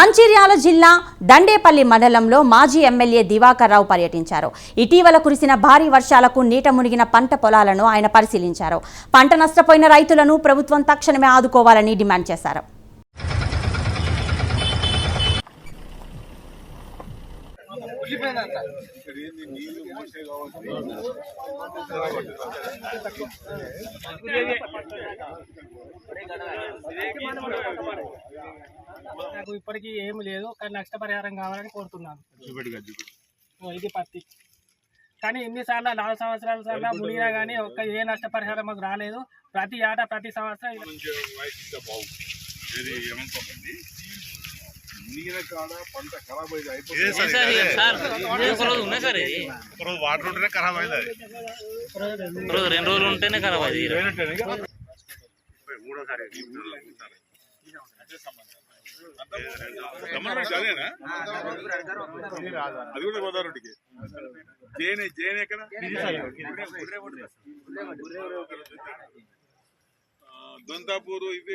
మంచిర్యాల జిల్లా దండేపల్లి మండలంలో మాజీ ఎమ్మెల్యే దివాకర్ రావు పర్యటించారు. ఇటీవల కురిసిన భారీ వర్షాలకు నీట మునిగిన పంట పొలాలను ఆయన పరిశీలించారు. పంట నష్టపోయిన రైతులను ప్రభుత్వం తక్షణమే ఆదుకోవాలని డిమాండ్ చేశారు. నాకు ఇప్పటికీ ఏమి లేదు కానీ నష్టపరిహారం కావాలని కోరుతున్నాను. ఇది పత్తి. కానీ ఎన్నిసార్లు నాలుగు సంవత్సరాల సార్లు మునిగినా కానీ ఒక్క ఏ నష్టపరిహారం మాకు రాలేదు. ప్రతి ఏటా ప్రతి సంవత్సరం కాడ పంట ఖరాబ్ అయితే అయిపోతుంది. రోజు వాటర్ ఉంటేనే ఖరాబ్ అయింది రెండు రోజులు ఉంటేనే ఖరాబ్ మూడోసారి అదేనా అది కూడా గోదావరికి. జేనే జేనే ఎక్కడ దొంతాపూరు ఇవి.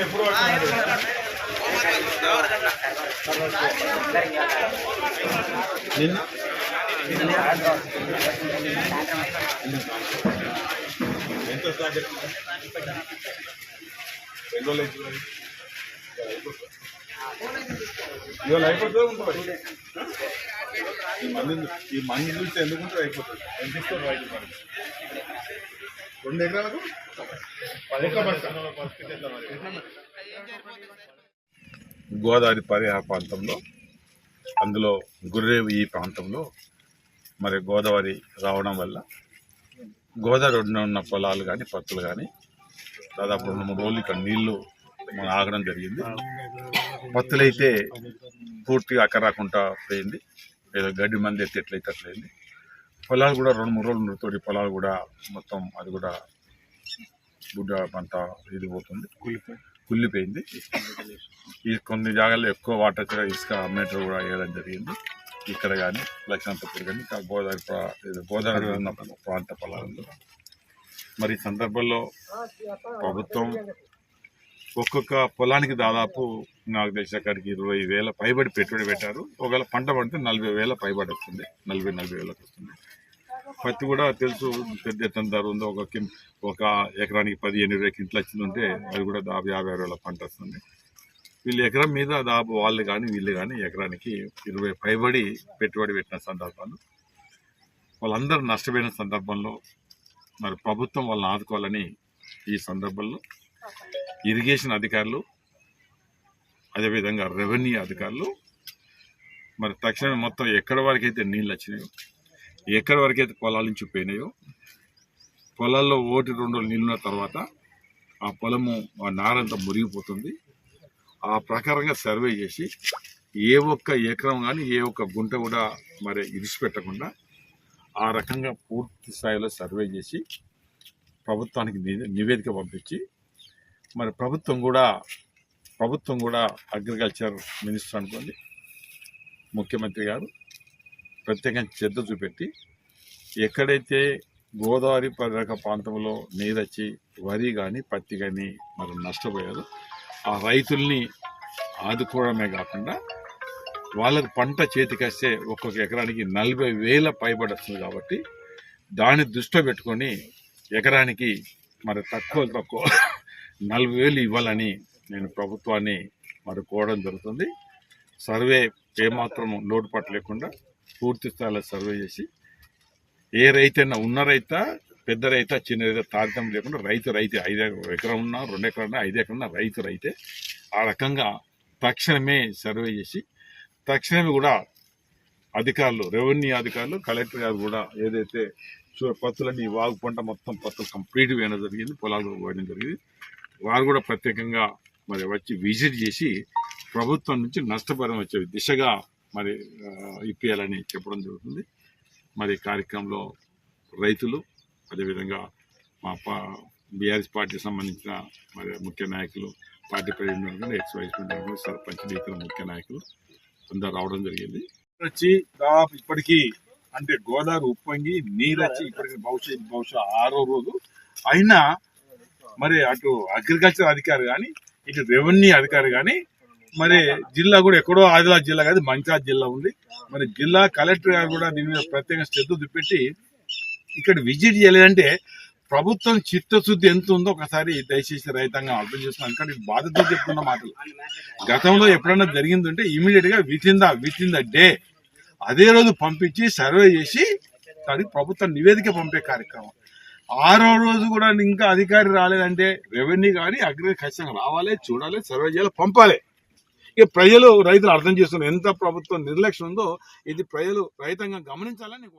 ఎప్పుడు ఎంత రెండు రోజులు ఇవాళ అయిపోతుందో ఉంటుంది ఈ మంది ఈ మంది చూస్తే ఎందుకు అయిపోతుంది. ఎంత ఇస్తారు రైతు మరి? రెండు ఎకరాలకు? గోదావరి పరిహార ప్రాంతంలో అందులో గుర్రేవు ఈ ప్రాంతంలో మరి గోదావరి రావడం వల్ల గోదావరి ఒడ్డున ఉన్న పొలాలు కానీ పత్తులు కానీ దాదాపు రెండు మూడు రోజులు ఇక్కడ నీళ్ళు మన ఆగడం జరిగింది. పత్తులైతే పూర్తిగా అక్కరాకుండా పోయింది. ఏదో గడ్డి మంది ఎత్తి ఎట్లయితే అట్లయింది పొలాలు కూడా రెండు మూడు రోజులు తోటి పొలాలు కూడా మొత్తం అది కూడా గుడ్డ పంట ఇది పోతుంది. కుళ్ళిపోయింది. ఈ కొన్ని జాగాల్లో ఎక్కువ వాటర్ కూడా ఇసుక మీటర్ కూడా వేయడం జరిగింది. ఇక్కడ కానీ లక్ష్మణపూర్ కానీ ఇంకా గోదావరి గోదావరి ఉన్న ప్రాంత పొలాలలో మరి సందర్భంలో ప్రభుత్వం ఒక్కొక్క పొలానికి దాదాపు నాకు తెలిసిన కాడికి ఇరవై వేల పైబడి పెట్టుబడి పెట్టారు. ఒకవేళ పంట పడితే నలభై వేల పైబడి వస్తుంది. నలభై నలభై వేలకు వస్తుంది. పత్తి కూడా తెలుసు పెద్ద ఎత్తున ధర ఉంది ఒక కిం- ఒక ఎకరానికి పదిహేను ఇరవై కింటలు వచ్చిందంటే అది కూడా దాదాపు యాభై ఆరు వేల పంట వస్తుంది. వీళ్ళు ఎకరం మీద దాదాపు వాళ్ళు కానీ వీళ్ళు కానీ ఎకరానికి ఇరవై పైబడి పెట్టుబడి పెట్టిన సందర్భాలు. వాళ్ళందరూ నష్టపోయిన సందర్భంలో మరి ప్రభుత్వం వాళ్ళని ఆదుకోవాలని ఈ సందర్భంలో ఇరిగేషన్ అధికారులు అదేవిధంగా రెవెన్యూ అధికారులు మరి తక్షణమే మొత్తం ఎక్కడి వరకు అయితే నీళ్ళు వచ్చినాయో ఎక్కడి వరకు అయితే పొలాల నుంచి పోయినాయో పొలాల్లో ఓటి రెండు రోజులు నీళ్ళున్న తర్వాత ఆ పొలము ఆ నారంతా మురిగిపోతుంది. ఆ ప్రకారంగా సర్వే చేసి ఏ ఒక్క ఎకరం కానీ ఏ ఒక్క గుంట కూడా మరి ఇరిచిపెట్టకుండా ఆ రకంగా పూర్తి స్థాయిలో సర్వే చేసి ప్రభుత్వానికి ని- నివేదిక పంపించి మరి ప్రభుత్వం కూడా ప్రభుత్వం కూడా అగ్రికల్చర్ మినిస్టర్ అనుకోండి ముఖ్యమంత్రి గారు ప్రత్యేకంగా శ్రద్ధ చూపెట్టి ఎక్కడైతే గోదావరి పరిరక ప్రాంతంలో నీరచ్చి వరి కానీ పత్తి కానీ మరి నష్టపోయారు ఆ రైతుల్ని ఆదుకోవడమే కాకుండా వాళ్ళకి పంట చేతికొస్తే ఒక్కొక్క ఎకరానికి నలభై వేల పైబడి వస్తుంది కాబట్టి దాన్ని దృష్టిలో పెట్టుకొని ఎకరానికి మరి తక్కువ తక్కువ నలభై వేలు ఇవ్వాలని నేను ప్రభుత్వాన్ని మరి కోరడం జరుగుతుంది. సర్వే ఏమాత్రం లోటుపాటు లేకుండా పూర్తి స్థాయిలో సర్వే చేసి ఏ రైతైనా ఉన్న రైత పెద్ద రైత చిన్న రైత తారతమ్యం లేకుండా రైతు రైతే ఐదు ఎకరం ఉన్నా రెండు ఎకరం ఉన్నా ఐదు ఎకరం ఉన్నా రైతు రైతే ఆ రకంగా తక్షణమే సర్వే చేసి తక్షణమే కూడా అధికారులు రెవెన్యూ అధికారులు కలెక్టర్ గారు కూడా ఏదైతే పత్తులని వాగు పంట మొత్తం పత్తులు కంప్లీట్ వేయడం జరిగింది పొలాలు వేయడం పోయడం జరిగింది. వారు కూడా ప్రత్యేకంగా మరి వచ్చి విజిట్ చేసి ప్రభుత్వం నుంచి నష్టపరం వచ్చే దిశగా మరి ఆ, ఇప్పియాలని చెప్పడం జరుగుతుంది. మరి కార్యక్రమంలో రైతులు అదేవిధంగా మా పా బీఆర్ఎస్ పార్టీకి సంబంధించిన మరి ముఖ్య నాయకులు party president ex vice president sarpanch ఇతర ముఖ్య నాయకులు అందరు రావడం జరిగింది. వచ్చి దాదాపు ఇప్పటికీ అంటే గోదావరి ఉప్పొంగి నీరు వచ్చి ఇప్పటికి బహుశా బహుశా ఆరో రోజు. అయినా మరి అటు అగ్రికల్చర్ అధికారి కానీ ఇటు రెవెన్యూ అధికారి కానీ మరి జిల్లా కూడా ఎక్కడో ఆదిలాబాద్ జిల్లా కాదు మంచాద్ జిల్లా ఉంది. మరి జిల్లా కలెక్టర్ గారు కూడా దీని మీద ప్రత్యేక శ్రద్ధ చూపెట్టి ఇక్కడ విజిట్ చేయలేదంటే ప్రభుత్వం చిత్తశుద్ధి ఎంత ఉందో ఒకసారి దయచేసి రైతాంగం అర్థం చేస్తున్నాం ఎందుకంటే బాధతో చెప్తున్న మాటలు. గతంలో ఎప్పుడైనా జరిగిందంటే ఇమీడియట్గా within the within the day అదే రోజు పంపించి సర్వే చేసి దానికి ప్రభుత్వం నివేదిక పంపే కార్యక్రమం. ఆరో రోజు కూడా ఇంకా అధికారి రాలేదంటే రెవెన్యూ కానీ అగ్రి ఖచ్చితంగా రావాలి చూడాలి సర్వే చేయాలి పంపాలి. ఇక ప్రజలు రైతులు అర్థం చేస్తున్నారు ఎంత ప్రభుత్వం నిర్లక్ష్యం ఉందో ఇది ప్రజలు రైతంగా గమనించాలని నేను